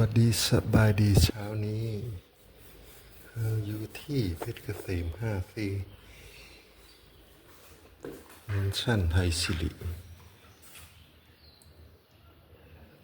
วัสดีสบายดีเช้านี้เราอยู่ที่เพชรเกษมห้าซีเมนชั่นไทยสิริ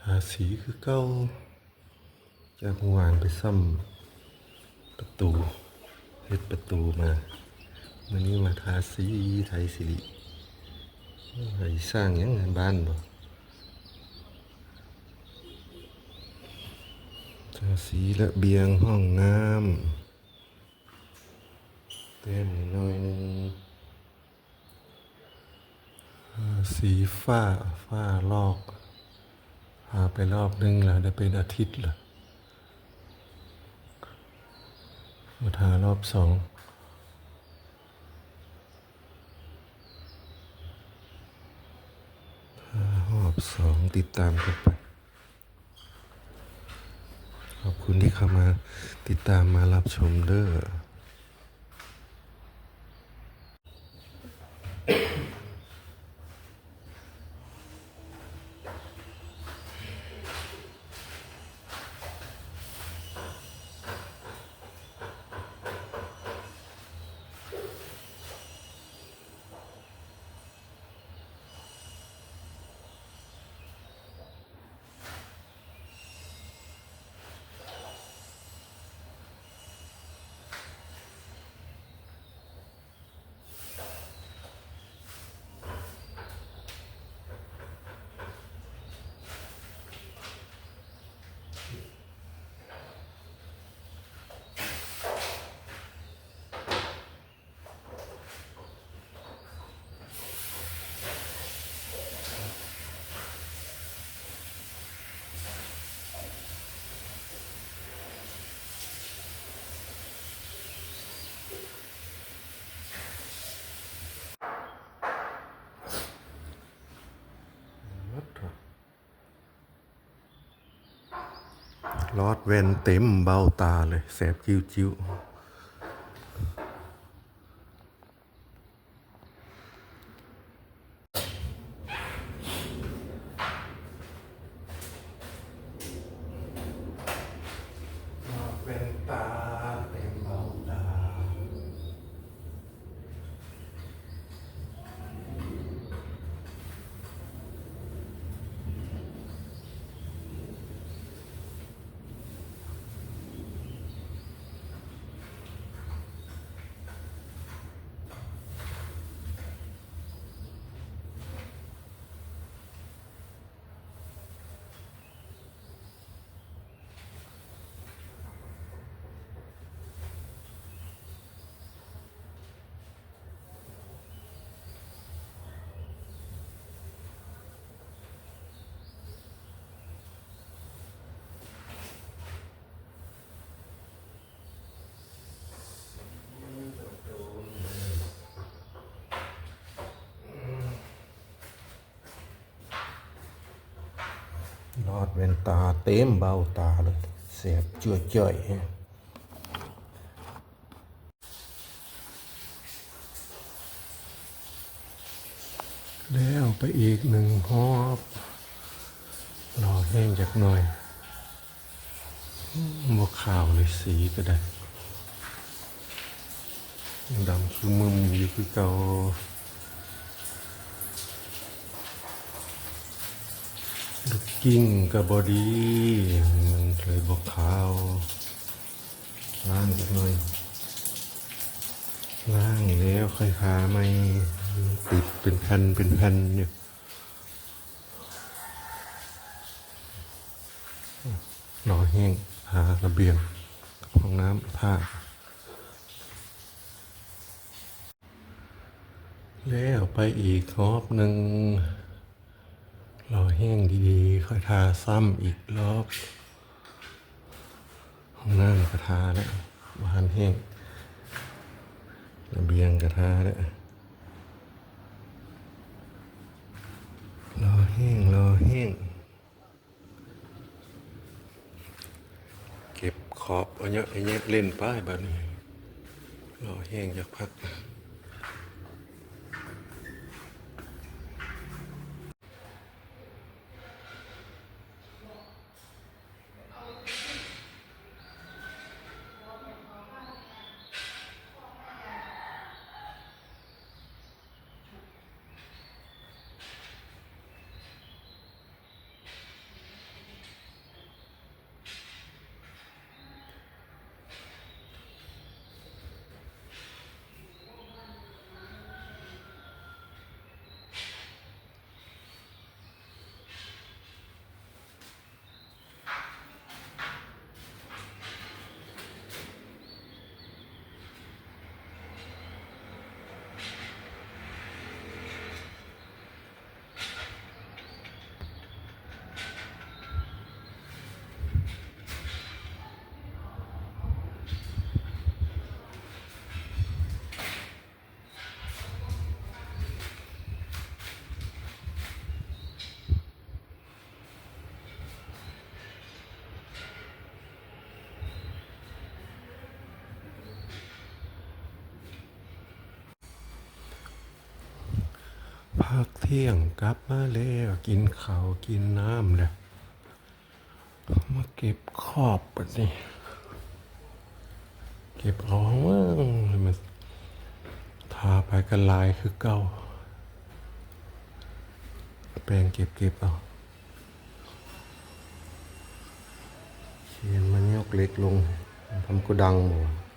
ทาสีคือเก้าจากวานไปซ่อมประตูเพชรประตูมาวันนี้มาทาสีไทยสิริไทยสร้างยังไงบ้านบ่ ทาสีระเบียงห้องน้ำเต็มหน่อยหนึ่งสีฝ้าฝ้าลอกพาไปรอบนึงแล้วได้เป็นอาทิตย์ละมาทารอบสองทารอบสองติดตามกันไป ขอบคุณที่เข้ามาติดตามมารับชมเด้อ ลอดเวนเต็มเบ้าตาเลยแสบจิ้วจิ้วลอดเวนตาเต็มเบ้าตา ลอดเวนตาเต็มเบ้าตาเลยแสบจ่วยจ่อยแล้วไปอีกหนึ่งหอบรอแห้งจากหน่อยบวข่าวเลยสีก็ได้ดำคือมึมอยู่คือเก่า ลู กิ้งกับบอดีมันเลยบอกขาวล้างอีกหน่อยล้างแล้วค่อยคาไม่ติดเป็นแผ่นเป็นแผ่นอยู่รอแห้งหาระเบียงกับห้องน้ำผ้า แล้วไปอีกรอบหนึ่ง รอแห้งดีๆ ค่อยทาซ้ำอีกรอบห้องน้ำกระทาแล้วบานแห้งระเบียงกระทาแล้วรอแห้งรอแห้งเก็บขอบเอาเนี้ยไอ้เนี้ยเล่นป้ายแบบนี้รอแห้งจากพัก พักเที่ยงกลับมาแล้วกินข้าวกินน้ำแล้วมาเก็บขอบปนี่เก็บเอาว่างมันทาไปกันลายคือเก่าแปรงเก็บเก็บเอาเขียนมันยกเล็กลงทำกูดังหมด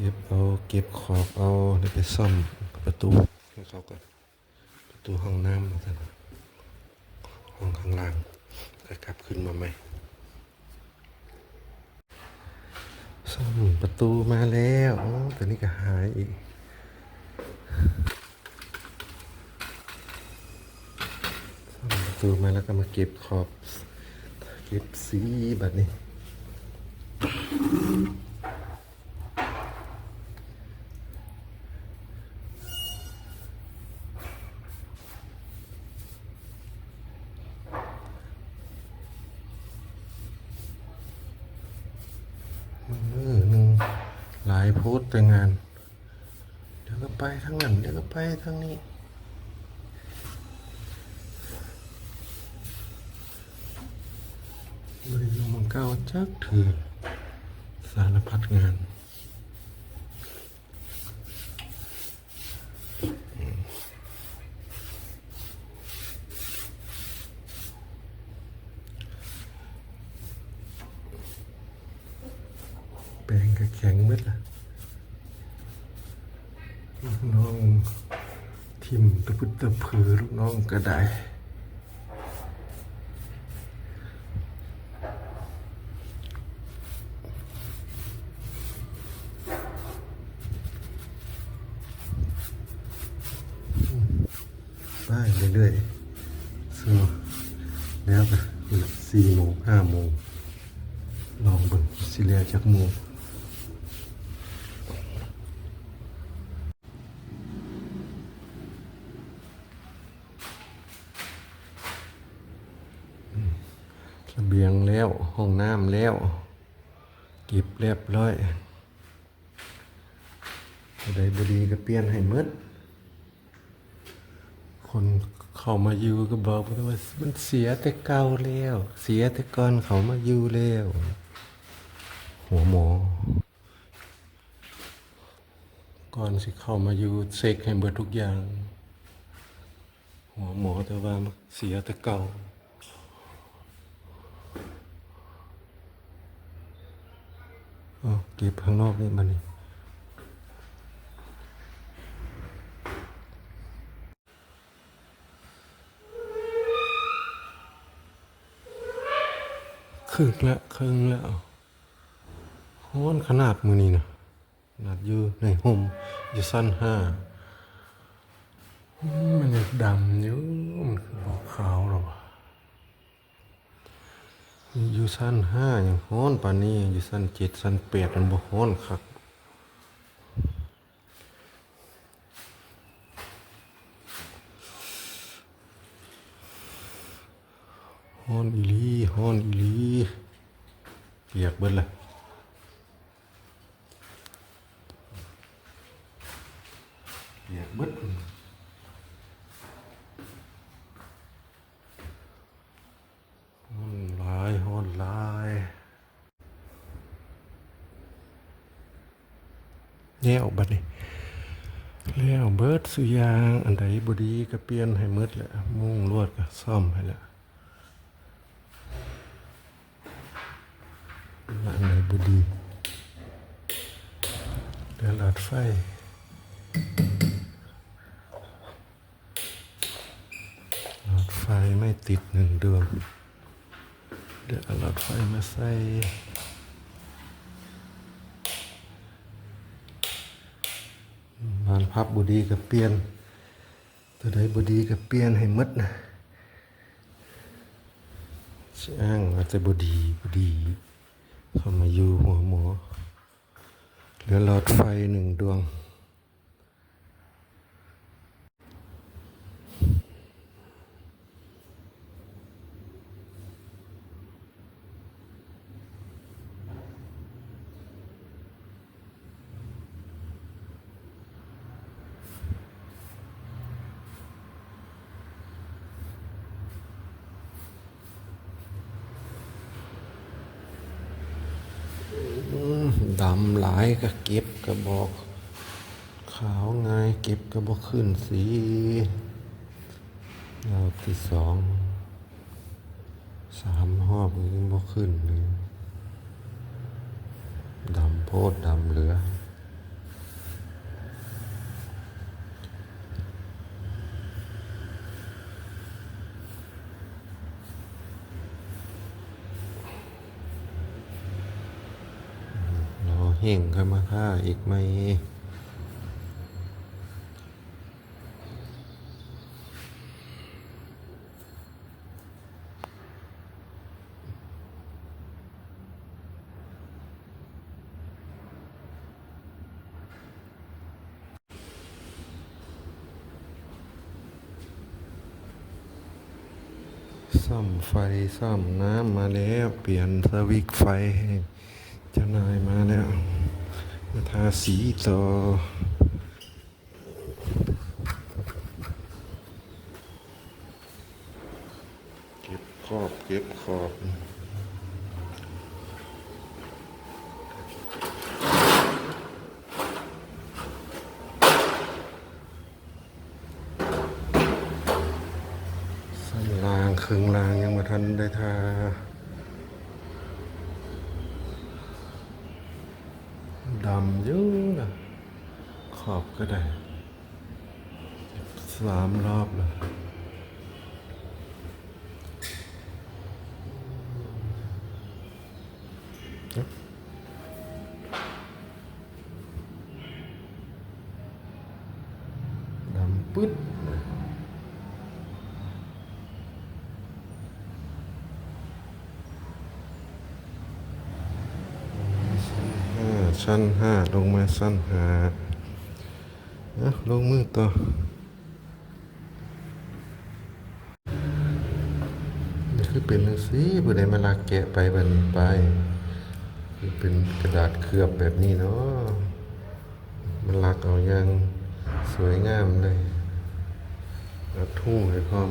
เก็บเอาเก็บขอบเอาเดี๋ยวไปซ่อมประตูให้เขาก่อนประตูห้องน้ำนะห้องข้างล่างก็กลับขึ้นมาใหม่ซ่อมประตูมาแล้วแต่นี่ก็หายอีกซ่อมประตูมาแล้วก็มาเก็บขอบ เก็บสีแบบนี้ มือหนึ่งหลายโพสต์แต่งาน เดี๋ยวก็ไปทางนั้นเดี๋ยวก็ ไปทางนี้ บริเวณมังเก้าจักถือสารพัดงาน แปลงก็แข็งมืดละลูกน้องทิม ตะพือลูกน้องก็ได้ไปเรื่อยๆสู้แล้วก็สี่โมงห้าโมงลองเบิ่งสิเลียจากหมูระเบียงแล้ว ห้องน้ำแล้ว เรียบร้อยได้บดีก็เปลี่ยนให้หมดคนเข้ามาอยู่ก็บอกว่ามันเสียแต่เก่าแล้ว เสียแต่ก่อนเขามาอยู่แล้ว หัวหมอ ก่อนสิเข้ามาอยู่เสกให้เบิดทุกอย่าง หัวหมอแต่ว่าเสียแต่เก่า เอเก็บข้างนอกนี่มันนี่ครึ่งละครึ่งแล้วฮ้อนขนาดมือนี้นะขนาดอยู่ในห่มอยู่สั้นห้ามันดำอยู่มันคือบอกขาวหรอวะ อยู่สั้นห้าอย่างฮ้อนปานนี้อยู่สั้นเจ็ดสั้นแปดมันบ่ฮ้อนครับฮ้อนอีลีฮ้อนอีลีเปียกเบิดเลย เปียกเบิดฮ้อนหลายฮ้อนหลายแย่ออกบัดนี่แล้วเบิด สุยางอันใดบดีก็เปลี่ยนให้มืดแหละมุ่งลวดก็ซ่อมให้แล้วอันไหนบดีเดือหลอดไฟหลอดไฟไม่ติดหนึ่งดวงเดี๋ยวเอาหลอดไฟมาใส่บาน พับบุดีกับเปลี่ยน ตัวใดบุดีกับเปลี่ยนให้มดนะช่างอาจจะบุดีบุดีเข้ามาอยู่หัวหมอเหลือหลอดไฟหนึ่งดวง ดำหลายก็เก็บกระบอก ขาวไงเก็บกระบอกขึ้นสีรอบที่สองสามหอบยังบอกขึ้นเลยดำโพดดำเหลือ รอเห่งเข้ามาฆ่าอีกไหมซ่อมไฟซ่อมน้ำมาแล้ว เปลี่ยนสวิตช์ไฟให้ จ้านายมาแล้ว มาทาสีต่อเก็บขอบเก็บขอบสันลางครึ่งลางยังมาทันได้ทาดำเยอะนะขอบ ก็ได้สามรอบแล้วดำปึ๊ดห้าชั้นห้าลงมาชั้นห้า ลงมือต่อนี่คือเป็นจังสีผู้ใดมาลากแกะไปบันไปคือเป็นกระดาษเคลือบแบบนี้เนาะมันลักเอาอย่างสวยงามเลยเอาทุ่งให้พร้อม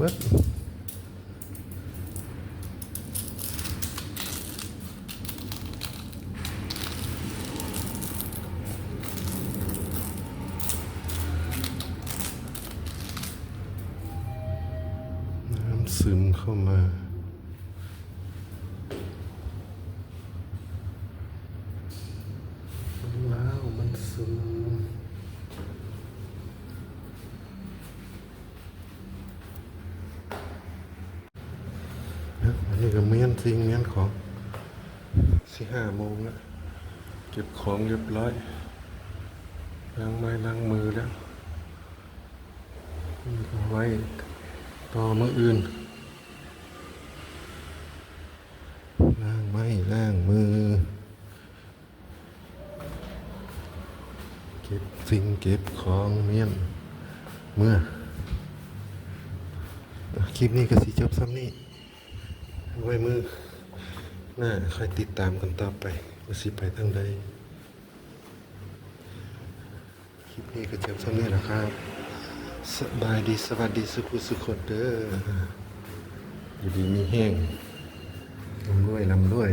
เบิดน้ำซึมเข้ามาว้าวมันซึม นะอันนี้ก็เมียนสิ่งเมียนของสี่ห้าโมงแล้วเก็บของเรียบร้อยล้างไม้ล้างมือแล้วนี่ก็ไว้ต่อมืออื่นล้างไม้ล้างมือ เก็บสิ่งเก็บของเมียนเมื่อคลิปนี้ก็สิจบซ้ำนี้ ไว้มือหน้าค่อยติดตามกันต่อไปว่าสิไปทางใดคลิปนี้ก็จบเท่านี้แหละครับ สบายดีสวัสดีสุขุสุขเด้ออยู่ดีมีแห้งลำด้วยลำด้วย